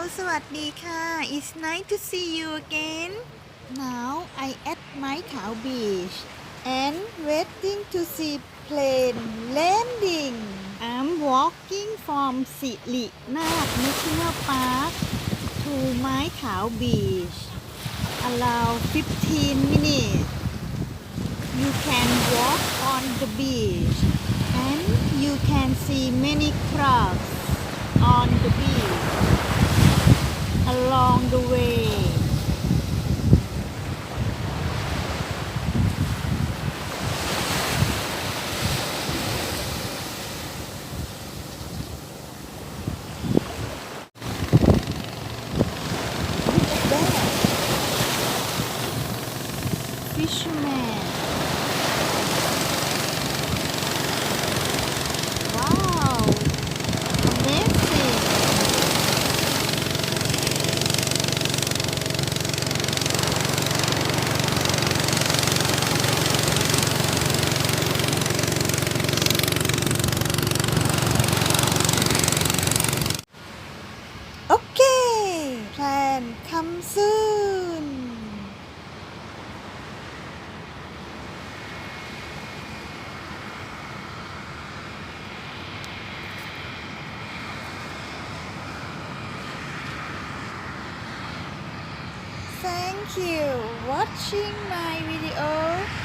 สวัสดีค่ะ It's nice to see you again Now I at ไม้ขาว Beach and waiting to see plane landing I'm walking from สิรินาถ National Park to ไม้ขาว Beach allow 15 minutes you can walk on the beach and you can see many crabs on the beach along the way. Look at that. Fisherman. Come soon. Thank you watching my video.